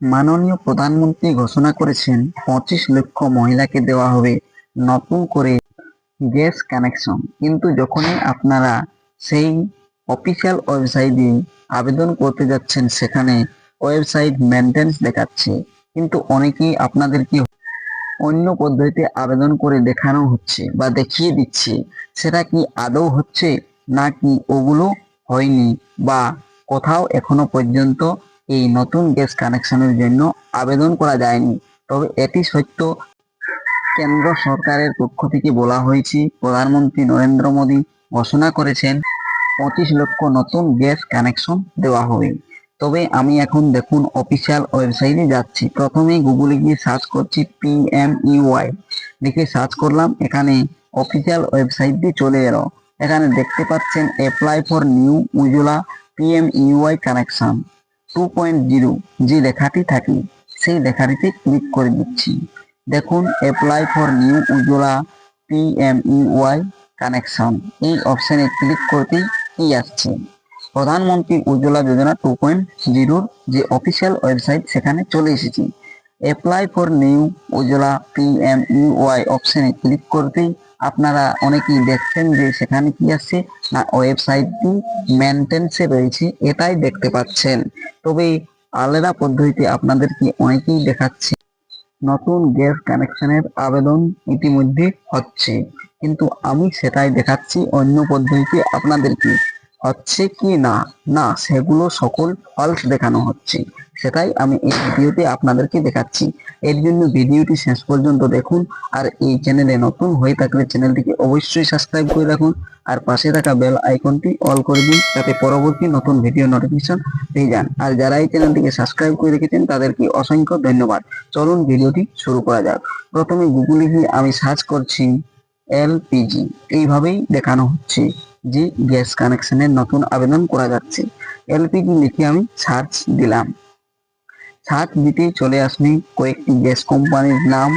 মাননীয় প্রধানমন্ত্রী ঘোষণা করেছেন, পঁচিশ লক্ষ মহিলাকে দেওয়া হবে নতুন করে গ্যাস কানেকশন। কিন্তু যখনই আপনারা সেই অফিসিয়াল ওয়েবসাইটে আবেদন করতে যাচ্ছেন, সেখানে ওয়েবসাইট মেনটেন্স দেখাচ্ছে। কিন্তু অনেকেই আপনাদেরকে অন্য পদ্ধতিতে আবেদন করে দেখানো হচ্ছে বা দেখিয়ে দিচ্ছে। সেটা কি আদৌ হচ্ছে নাকি ওগুলো হয়নি বা কোথাও এখনও পর্যন্ত এই নতুন গ্যাস কানেকশনের জন্য আবেদন করা যায়নি। তবে এটি সত্য কেন্দ্র সরকারের পক্ষ থেকে বলা হয়েছে, প্রধানমন্ত্রী নরেন্দ্র মোদী ঘোষণা করেছেন, পঁচিশ লক্ষ নতুন গ্যাস কানেকশন দেওয়া হবে। তবে আমি এখন দেখুন অফিসিয়াল ওয়েবসাইটে যাচ্ছি। প্রথমে গুগলে গিয়ে সার্চ করছি পিএমইওয়াই লিখে সার্চ করলাম, এখানে অফিসিয়াল ওয়েবসাইটটি চলে এলো। এখানে দেখতে পাচ্ছেন apply for new Ujjwala PMUY connection. Two point zero যে লেখাটি থাকে, সেই লেখাটিতে ক্লিক করে দিচ্ছি। দেখুন apply for new Ujjwala PMUY connection এই অপশানে ক্লিক করতেই কি আসছে? প্রধানমন্ত্রী উজ্জ্বলা যোজনা টু পয়েন্ট জিরোর যে অফিসিয়াল ওয়েবসাইট সেখানে চলে এসেছি। Apply for new Ujjwala PMUY অপশনে ক্লিক করতেই আপনারা অনেকেই দেখছেন যে সেখানে কি আসছে না ওয়েবসাইটটি মেনটেন্সে রয়েছে, এটাই দেখতে পাচ্ছেন। তবে আলাদা পদ্ধতিতে আপনাদেরকে অনেকেই দেখাচ্ছে, নতুন গ্যাস কানেকশনের আবেদন ইতিমধ্যে হচ্ছে। কিন্তু আমি সেটাই দেখাচ্ছি, অন্য পদ্ধতিতে আপনাদেরকে। হচ্ছে কি না? না, সেগুলো সকল ফলস দেখানো হচ্ছে। সেটাই আমি এই ভিডিওতে আপনাদেরকে দেখাচ্ছি। এর জন্য ভিডিওটি শেষ পর্যন্ত দেখুন আর এই চ্যানেলে নতুন হয়ে থাকলে চ্যানেলটিকে অবশ্যই সাবস্ক্রাইব করে রাখুন আর পাশে থাকা বেল আইকনটি অল করে দিন যাতে পরবর্তী নতুন ভিডিও নোটিফিকেশন পেয়ে যান। আর যারা এই চ্যানেলটিকে সাবস্ক্রাইব করে রেখেছেন, তাদেরকে অসংখ্য ধন্যবাদ। চলুন ভিডিওটি শুরু করা যাক। প্রথমে গুগলে গিয়ে আমি সার্চ করছি। এলপিজি এইভাবেই দেখানো হচ্ছে যে গ্যাস কানেকশনের নতুন আবেদন করা যাচ্ছে। এলপিজি লিখে আমি সার্চ দিলাম। সার্চ দিতে চলে আসবে কয়েকটি গ্যাস কোম্পানির নাম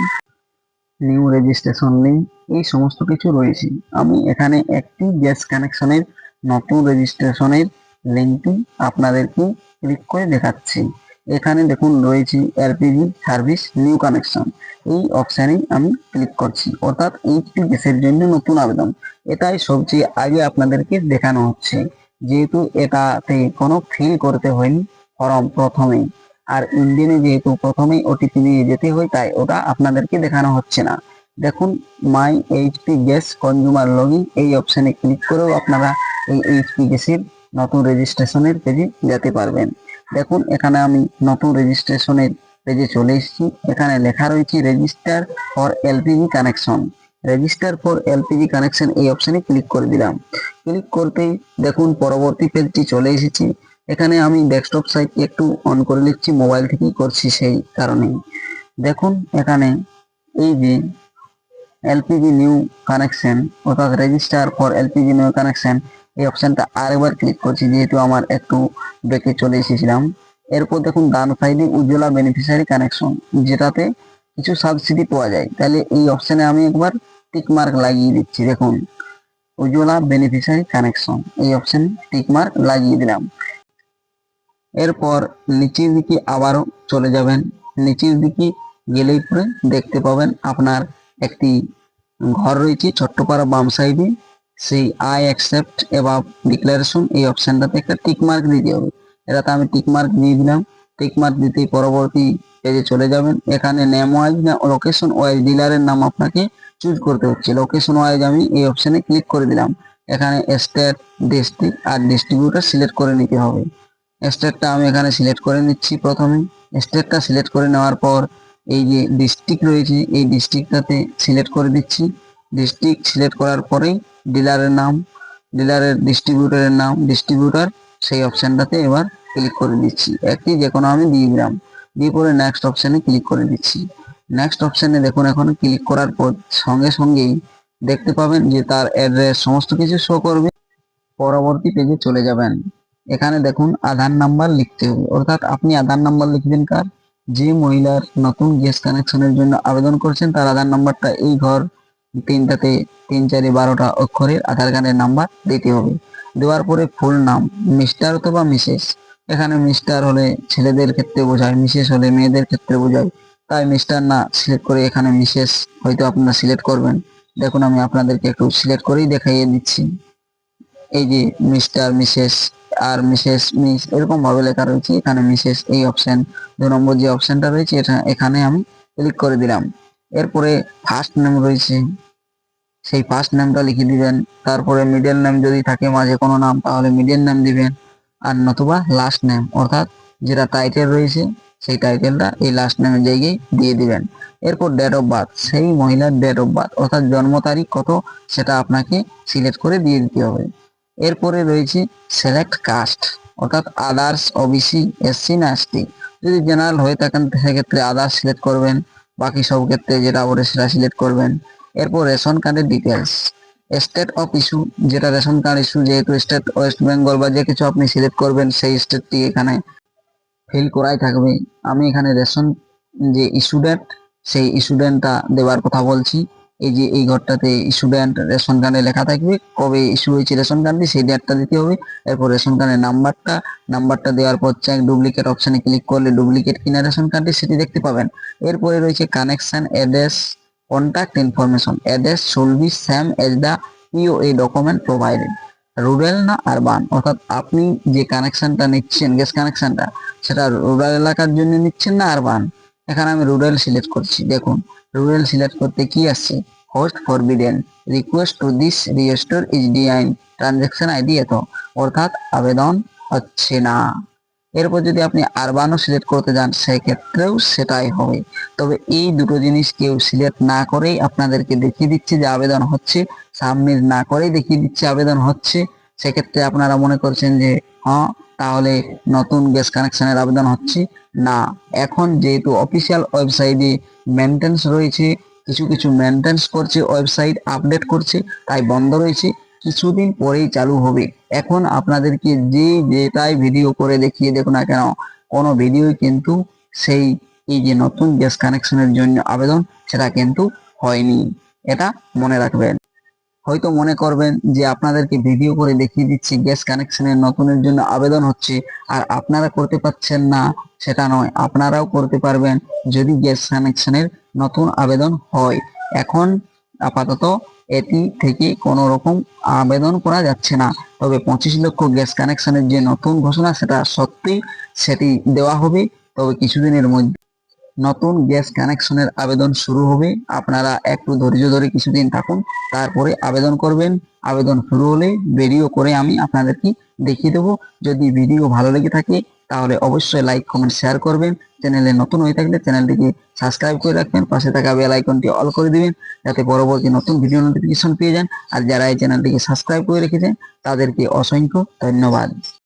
নিউ রেজিস্ট্রেশন লিঙ্ক এই সমস্ত কিছু রয়েছে। আমি এখানে একটি গ্যাস কানেকশনের নতুন রেজিস্ট্রেশনের লিঙ্কটি আপনাদেরকে ক্লিক করে দেখাচ্ছি। এখানে দেখুন রয়েছে এলপিজি সার্ভিস নিউ কানেকশন এই অপশানে আমি ক্লিক করছি। অর্থাৎ এইচপি গ্যাসের জন্য নতুন আবেদন। এটাই সবচেয়ে আগে আপনাদেরকে দেখানো হচ্ছে। যেহেতু এটাতে কোনো ফিল করতে হয়নি ফর্ম প্রথমেই। আর ইন্ডিয়ানে যেহেতু প্রথমেই ওটিপি নিয়ে যেতে হয়, তাই ওটা আপনাদেরকে দেখানো হচ্ছে না। দেখুন my HP gas consumer login এই অপশানে ক্লিক করেও আপনারা এই এইচপি গ্যাসের নতুন রেজিস্ট্রেশনের পেজে যেতে পারবেন। দেখুন, এখানে আমি নতুন রেজিস্ট্রেশনের পেজে চলে এসেছি। এখানে লেখা রয়েছে register for LPG connection register for LPG connection এই অপশানে ক্লিক করে দিলাম। ক্লিক করতেই দেখুন, পরবর্তী পেজটি চলে এসেছে। এখানে আমি ডেস্কটপ সাইট একটু অন করে নিচ্ছি মোবাইল থেকেই করছি সেই কারণে দেখুন, এখানে এই যে এলপিজি নিউ কানেকশন অর্থাৎ register for LPG new connection এই অপশনটা আরেকবার ক্লিক করছি, যেহেতু আমার একটু ব্রেকে চলে এসেছিলাম। এরপর দেখুন, ডান সাইডে উজ্জ্বলা বেনিফিশিয়ারি কানেকশন যেটাতে কিছু সাবসিডি পাওয়া যায়। তাহলে এই অপশনে আমি একবার টিক মার্ক লাগিয়ে দিচ্ছি, দেখুন। উজ্জ্বলা বেনিফিশিয়ারি কানেকশন এই অপশনে টিক মার্ক লাগিয়ে দিলাম। এরপর নিচের দিকে আবারও চলে যাবেন। নিচের দিকে গেলেই পরে দেখতে পাবেন, আপনার একটি ঘর রয়েছে, ছোট্টপাড়া বাম সাইডে সেই আই অ্যাকসেপ্ট এবং ডিক্লারেশন এই অপশনটাতে একটা টিক মার্ক দিতে হবে। এটাতে আমি টিক মার্ক দিয়ে দিলাম। টিক মার্ক দিতেই পরবর্তী পেজে চলে যাবেন। এখানে নেম ওয়াইজ না লোকেশন ওয়াইজ ডিলারের নাম আপনাকে চুজ করতে হচ্ছে। লোকেশন ওয়াইজ আমি এই অপশনে ক্লিক করে দিলাম। এখানে স্টেট ডিস্ট্রিক্ট আর ডিস্ট্রিবিউটার সিলেক্ট করে নিতে হবে। স্টেটটা আমি এখানে সিলেক্ট করে নিচ্ছি প্রথমে। স্টেটটা সিলেক্ট করে নেওয়ার পর এই যে ডিস্ট্রিক্ট রয়েছে, এই ডিস্ট্রিক্টটাতে সিলেক্ট করে দিচ্ছি। ডিস্ট্রিক্ট সিলেক্ট করার পরেই ডিলারের নাম, ডিলারের ডিস্ট্রিবিউটরের নাম ডিস্ট্রিবিউটর সেই অপশনটাতে এবার ক্লিক করে দিচ্ছি। একটি যে কোনো আমি দিয়ে দিলাম। দিয়ে পরে নেক্সট অপশানে ক্লিক করে দিচ্ছি। নেক্সট অপশানে দেখুন এখন ক্লিক করার পর সঙ্গে সঙ্গেই দেখতে পাবেন যে তার অ্যাড্রেস সমস্ত কিছু শো করবে। পরবর্তী পেজে চলে যাবেন। এখানে দেখুন আধার নাম্বার লিখতে হবে। অর্থাৎ আপনি আধার নাম্বার লিখবেন কার? যে মহিলার নতুন গ্যাস কানেকশনের জন্য আবেদন করছেন, তার আধার নাম্বারটা এই ঘর তিনটাতে তিন চারি বারোটা অক্ষরের আধার কার্ডের নাম্বার দিতে হবে। দেওয়ার পরে ফুল নাম মিস্টার অথবা মিসেস এখানে মিস্টার হলে ছেলেদের ক্ষেত্রে বোঝায় মিসেস হলে মেয়েদের ক্ষেত্রে বোঝায়। তাই মিস্টার না সিলেক্ট করে এখানে মিসেস হয়তো আপনারা সিলেক্ট করবেন। দেখুন, আমি আপনাদেরকে একটু সিলেক্ট করেই দেখাইয়ে দিচ্ছি। এই যে মিস্টার মিসেস আর মিসেস মিস এরকম ভাবে লেখা রয়েছে। এখানে মিসেস এই অপশন দু নম্বর যে অপশনটা রয়েছে, এটা এখানে আমি ক্লিক করে দিলাম। এরপরে ফার্স্ট নেম রয়েছে। সেই ফার্স্ট নেমটা লিখে দিবেন। তারপরে মিডল নেম যদি থাকে মাঝে কোনো নাম, তাহলে মিডল নেম দিবেন। আর নতুবা লাস্ট নেম অর্থাৎ যেটা টাইটেল রয়েছে, সেই টাইটেলটা এই লাস্ট নেমের জায়গায় দিয়ে দিবেন। এরপর ডেট অফ বার্থ সেই মহিলার ডেট অফ বার্থ অর্থাৎ জন্ম তারিখ কত, সেটা আপনাকে সিলেক্ট করে দিয়ে দিতে হবে। এরপরে রয়েছে সিলেক্ট কাস্ট অর্থাৎ আদার্স ওবিসি এসসি না এসটি যদি জেনারেল হয়ে থাকেন, সেক্ষেত্রে আদার্স সিলেক্ট করবেন। বাকি সব ক্ষেত্রে যেটা বলে সেটা সিলেক্ট করবেন। এরপর রেশন কার্ডের ডিটেলস স্টেট অফ ইস্যু যেটা রেশন কার্ড ইস্যু যেহেতু স্টেট ওয়েস্ট বেঙ্গল বা যে কিছু আপনি সিলেক্ট করবেন, সেই স্টেটটি এখানে ফিল করাই থাকবে। আমি এখানে রেশন যে ইস্যু ডেট সেই ইস্যু ডেটটা দেওয়ার কথা বলছি। এই যে এই ঘরটাতে স্টুডেন্ট রেশন কার্ডে লেখা থাকবে, কবে ইস্যু হয়েছে রেশন কার্ডটি সেই ডেটটা দিতে হবে। এরপর রেশন কার্ডের নাম্বারটা নাম্বারটা দেওয়ার পর চেক ডুপ্লিকেট অপশনে ক্লিক করলে ডুপ্লিকেট কিনা রেশন কার্ডটি সেটি দেখতে পাবেন। এরপরে রয়েছে connection address contact information address should be same as the POA document provided rural না আরবান অর্থাৎ আপনি যে কানেকশনটা নিচ্ছেন গ্যাস কানেকশনটা সেটা রুরাল এলাকার জন্য নিচ্ছেন না আরবান এখানে আমি রুরাল সিলেক্ট করছি, দেখুন। রুরাল সিলেক্ট করতে কি আসছে? Host forbidden request to this resource is denied transaction ID এত, অর্থাৎ আবেদন হচ্ছে না। এরপর যদি আপনি আরবানও সিলেক্ট করতে যান, সেক্ষেত্রেও সেটাই হবে। তবে এই দুটো জিনিস কেউ সিলেক্ট না করেই আপনাদেরকে দেখিয়ে দিচ্ছে যে আবেদন হচ্ছে সাবমিট না করেই দেখিয়ে দিচ্ছে আবেদন হচ্ছে। সেক্ষেত্রে আপনারা মনে করছেন যে হ্যাঁ তাহলে নতুন গ্যাস কানেকশনের আবেদন হচ্ছে? না, এখন যেহেতু অফিসিয়াল ওয়েবসাইটে মেনটেন্স রয়েছে, কিছু কিছু মেনটেন্স করছে ওয়েবসাইট আপডেট করছে, তাই বন্ধ রয়েছে, কিছুদিন পরেই চালু হবে। এখন আপনাদেরকে যে যেটাই ভিডিও করে দেখিয়ে দেখুন না কেন, কোনো ভিডিওই কিন্তু সেই, এই যে নতুন গ্যাস কানেকশনের জন্য আবেদন, সেটা কিন্তু হয়নি। এটা মনে রাখবেন। হয়তো মনে করবেন যে আপনাদেরকে ভিডিও করে দেখিয়ে দিচ্ছি গ্যাস কানেকশনের নতুনের জন্য আবেদন হচ্ছে, আর আপনারা করতে পারছেন না, সেটা নয়, আপনারাও করতে পারবেন যদি গ্যাস কানেকশনের নতুন আবেদন হয়। এখন আপাতত এটি থেকে কোনো রকম আবেদন করা যাচ্ছে না, তবে পঁচিশ লক্ষ গ্যাস কানেকশনের যে নতুন ঘোষণা, সেটা সত্যি সেটি দেওয়া হবে, তবে কিছুদিনের মধ্যে নতুন গ্যাস কানেকশনের আবেদন শুরু হবে। আপনারা একটু ধৈর্য ধরে কিছুদিন থাকুন, তারপরে আবেদন করবেন। আবেদন শুরু হলে ভিডিও করে আমি আপনাদেরকে দেখিয়ে দেবো। যদি ভিডিও ভালো লেগে থাকে, তাহলে অবশ্যই লাইক কমেন্ট শেয়ার করবেন। চ্যানেলে নতুন হয়ে থাকলে চ্যানেলটিকে সাবস্ক্রাইব করে রাখবেন। পাশে থাকা বেল আইকনটি অল করে দিবেন, যাতে পরবর্তী নতুন ভিডিও নোটিফিকেশন পেয়ে যান। আর যারা এই চ্যানেলটিকে সাবস্ক্রাইব করে রেখেছেন, তাদেরকে অসংখ্য ধন্যবাদ।